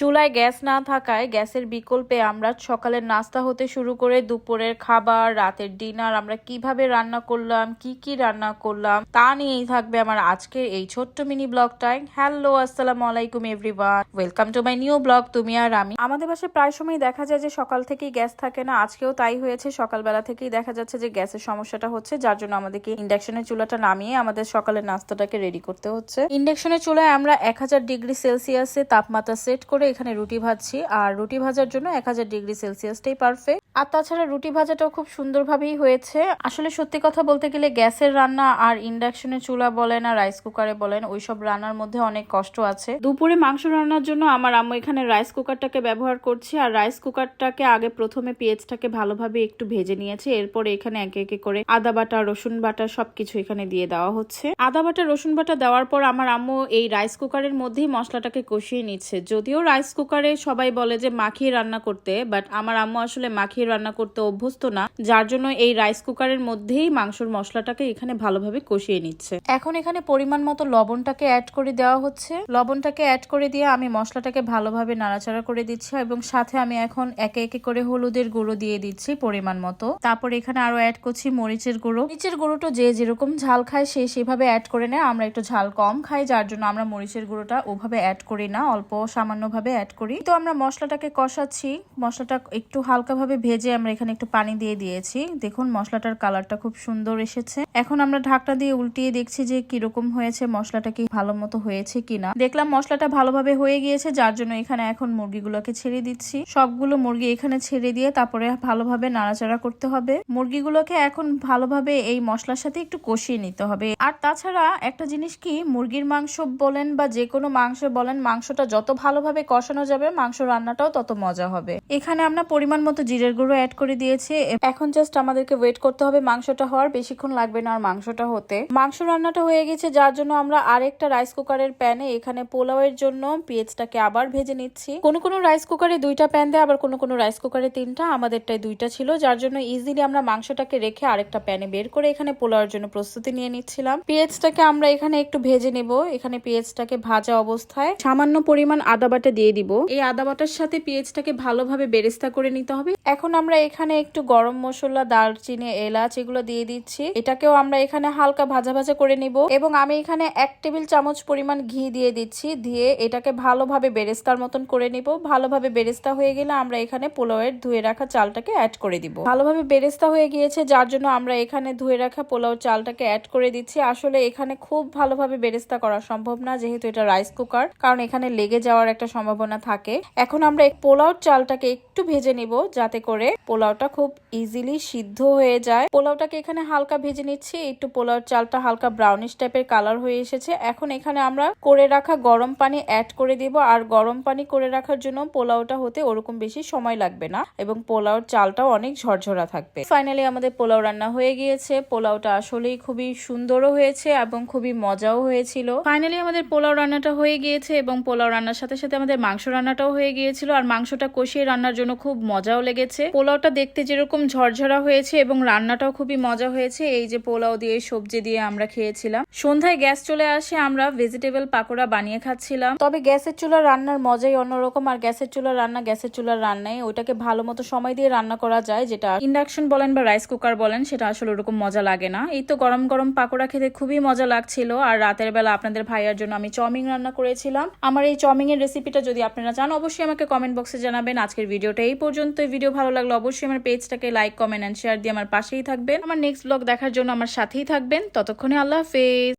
চুলায় গ্যাস না থাকায় গ্যাসের বিকল্পে আমরা সকালের নাস্তা হতে শুরু করে দুপুরের খাবার, রাতের ডিনার, আমরা কীভাবে রান্না করলাম, কি কি রান্না করলাম, তা নিয়েই থাকবে আমার আজকের এই ছোট্ট মিনি ব্লগটাই হ্যালো, আসসালামু আলাইকুম, everyone. Welcome to my new blog, তুমি আর আমি। আমাদের বাসায় প্রায় সময় দেখা যায় যে সকাল থেকেই গ্যাস থাকে না, আজকেও তাই হয়েছে। সকালবেলা থেকেই দেখা যাচ্ছে যে গ্যাসের সমস্যাটা হচ্ছে, যার জন্য আমাদেরকে ইন্ডাকশনের চুলাটা নামিয়ে আমাদের সকালের নাস্তাটাকে রেডি করতে হচ্ছে। ইন্ডাকশনের চুলায় আমরা এক হাজার ডিগ্রি সেলসিয়াসে তাপমাত্রা সেট করে এখানে রুটি ভাজছি। আর রুটি ভাজার জন্য এক হাজার ডিগ্রি সেলসিয়াসটাই পারফেক্ট আর তাছাড়া রুটি ভাজাটাও খুব সুন্দরভাবেই হয়েছে। আসলে সত্যি কথা বলতে গেলে গ্যাসের রান্না আর ইন্ডাকশনের চুলা বলেন আর রাইস কুকারে বলেন, ওইসব রান্নার মধ্যে অনেক কষ্ট আছে। দুপুরে মাংস রান্নার জন্য আমার আম্মু এখানে রাইস কুকারটাকে ব্যবহার করছি আর রাইস কুকারটাকে আগে প্রথমে পেঁয়াজটাকে ভালোভাবে একটু ভেজে নিয়েছে, এরপরে এখানে একে একে করে আদা বাটা, রসুন বাটা সবকিছু এখানে দিয়ে দেওয়া হচ্ছে। আদা বাটা, রসুন বাটা দেওয়ার পর আমার আম্মু এই রাইস কুকারের মধ্যেই মশলাটাকে কষিয়ে নিচ্ছে। যদিও রাইস কুকারে সবাই বলে যে মাখিয়ে রান্না করতে, বাট আমার আম্মু আসলে মাখিয়ে রান্না করতে অভ্যস্ত না, যার জন্য এই রাইস কুকারের মধ্যেই মাংসর মশলাটাকে এখানে ভালোভাবে কষিয়ে নিচ্ছে। এখন এখানে পরিমাণ মতো লবণটাকে অ্যাড করে দেওয়া হচ্ছে। লবণটাকে অ্যাড করে দিয়ে আমি মশলাটাকে ভালোভাবে নাড়াচাড়া করে দিচ্ছি এবং সাথে আমি এখন একে একে করে হলুদের গুঁড়ো দিয়ে দিচ্ছি পরিমাণ মতো। তারপর এখানে আরও অ্যাড করছি মরিচের গুঁড়ো। মরিচের গুঁড়োটা যে যেরকম ঝাল খায় সে সেভাবে অ্যাড করে নেয়। আমরা একটু ঝাল কম খাই, যার জন্য আমরা মরিচের গুঁড়োটা ওভাবে অ্যাড করি না, অল্প সামান্য ভাবে অ্যাড করি। তো আমরা মশলাটাকে কষাচ্ছি। মশলাটা একটু হালকাভাবে ভেজে আমরা এখানে একটু পানি দিয়ে দিয়েছি। দেখুন, মশলাটার কালারটা খুব সুন্দর এসেছে। এখন আমরা ঢাকটা দিয়ে উল্টিয়ে দেখছি যে কীরকম হয়েছে, মশলাটা কি ভালো মতো হয়েছে কিনা। দেখলাম মশলাটা ভালোভাবে হয়ে গিয়েছে, যার জন্য এখানে এখন মুরগিগুলোকে ছেড়ে দিচ্ছি। সবগুলো মুরগি এখানে ছেড়ে দিয়ে তারপরে ভালোভাবে নাড়াচাড়া করতে হবে। মুরগিগুলোকে এখন ভালোভাবে এই মশলার সাথে একটু কষিয়ে নিতে হবে। আর তাছাড়া একটা জিনিস কি, মুরগির মাংস বলেন বা যে কোনো মাংস বলেন, মাংসটা যত ভালোভাবে কষানো যাবে, মাংস রান্নাটাও তত মজা হবে। এখানে আমরা পরিমাণ মতো জিরের গুঁড়ো অ্যাড করে দিয়েছি। এখন জাস্ট আমাদেরকে ওয়েট করতে হবে, মাংসটা হওয়ার। বেশিক্ষণ লাগবে না আর মাংসটা হতে। মাংস রান্নাটা হয়ে গেছে, যার জন্য আমরা আরেকটা রাইস কুকারের প্যানে এখানে পোলাওয়ের জন্য পেঁয়াজটাকে আবার ভেজে নিচ্ছি। কোনো কোনো রাইস কুকারে দুইটা প্যান দেয়, আবার কোনো কোনো রাইস কুকারে তিনটা। আমাদেরটাই দুইটা ছিল, যার জন্য ইজিলি আমরা মাংসটাকে রেখে আরেকটা প্যানে বের করে এখানে পোলাওয়ের জন্য প্রস্তুতি নিয়ে নিচ্ছিলাম। পেঁয়াজটাকে আমরা এখানে একটু ভেজে নেব। এখানে পেঁয়াজটাকে ভাজা অবস্থায় সামান্য পরিমাণ আদা বাটা দিয়ে দিব। এই আদা বাটার সাথে পেঁয়াজটাকে ভালোভাবে বেরেস্তা করে নিতে হবে। এখন আমরা এখানে একটু গরম মশলা, দারচিনি, এলাচ এগুলো দিয়ে দিচ্ছি। এটাকেও আমরা এখানে হালকা ভাজা ভাজা করে নিব এবং আমি এখানে এক টেবিল চামচ পরিমাণ ঘি দিয়ে দিচ্ছি। দিয়ে এটাকে ভালোভাবে বেরেস্তার মতন করে নিব। ভালোভাবে বেরেস্তা হয়ে গেলে আমরা এখানে পোলাওয়ের ধুয়ে রাখা চালটাকে অ্যাড করে দিব। ভালোভাবে বেরেস্তা হয়ে গিয়েছে, যার জন্য আমরা এখানে ধুয়ে রাখা পোলাও চালটাকে অ্যাড করে দিচ্ছি। আসলে এখানে খুব ভালোভাবে বেরেস্তা করা সম্ভব না, যেহেতু এটা রাইস কুকার কারণ এখানে লেগে যাওয়ার একটা সম্ভাবনা থাকে। এখন আমরা এই পোলাও চালটাকে একটু ভেজে নিব, যাতে করে পোলাওটা খুব ইজিলি সিদ্ধ হয়ে যায়। পোলাওটাকে এখানে হালকা ভেজে নিচ্ছি। একটু পোলাও চালটা হালকা ব্রাউনিশ টাইপের কালার হয়ে এসেছে। এখন এখানে আমরা করে রাখা গরম পানি অ্যাড করে দিব। আর গরম পানি করে রাখার জন্য পোলাওটা হতে ওরকম বেশি সময় লাগবে না এবং পোলাওর চালটাও অনেক ঝরঝরা থাকবে। ফাইনালি আমাদের পোলাও রান্না হয়ে গিয়েছে। পোলাওটা আসলেই খুবই সুন্দরও হয়েছে এবং খুবই মজাও হয়েছিল। ফাইনালি আমাদের পোলাও রান্নাটা হয়ে গিয়েছে এবং পোলাও রান্নার সাথে সাথে আমাদের মাংস রান্নাটাও হয়ে গিয়েছিল। আর মাংসটা কষিয়ে রান্নার জন্য খুব মজাও লেগেছে। পোলাওটা দেখতে যেরকম ঝরঝরা হয়েছে এবং রান্নাটাও খুবই মজা হয়েছে। এই যে পোলাও দিয়ে সবজি দিয়ে আমরা খেয়েছিলাম। সন্ধ্যায় গ্যাস চলে আসে আমরা ভেজিটেবল পাকোড়া বানিয়ে খাচ্ছিলাম। তবে গ্যাসের চুলা রান্নার মজাই অন্যরকম আর গ্যাসের চুলা রান্না গ্যাসের চুলার রান্নায় ওইটাকে ভালো মতো সময় দিয়ে রান্না করা যায় যেটা ইন্ডাকশন বলেন বা রাইস কুকার বলেন সেটা আসলে ওরকম মজা লাগে না। এই তো গরম গরম পাকোড়া খেতে খুবই মজা লাগছিল আর রাতের বেলা আপনাদের ভাইয়ার জন্য আমি চাউমিন রান্না করেছিলাম। আমার এই চাউমিন এর রেসিপিটা যদি আপনারা চান অবশ্যই আমাকে কমেন্ট বক্সে জানাবেন। আজকের ভিডিওটা এই পর্যন্ত ভিডিও ভালো লাগলে অবশ্যই আমার পেজটাকে লাইক কমেন্ট অ্যান্ড শেয়ার দিয়ে আমার পাশেই থাকবেন। আমার নেক্সট ব্লগ দেখার জন্য আমার সাথেই থাকবেন। ততক্ষণে আল্লাহ হাফেজ।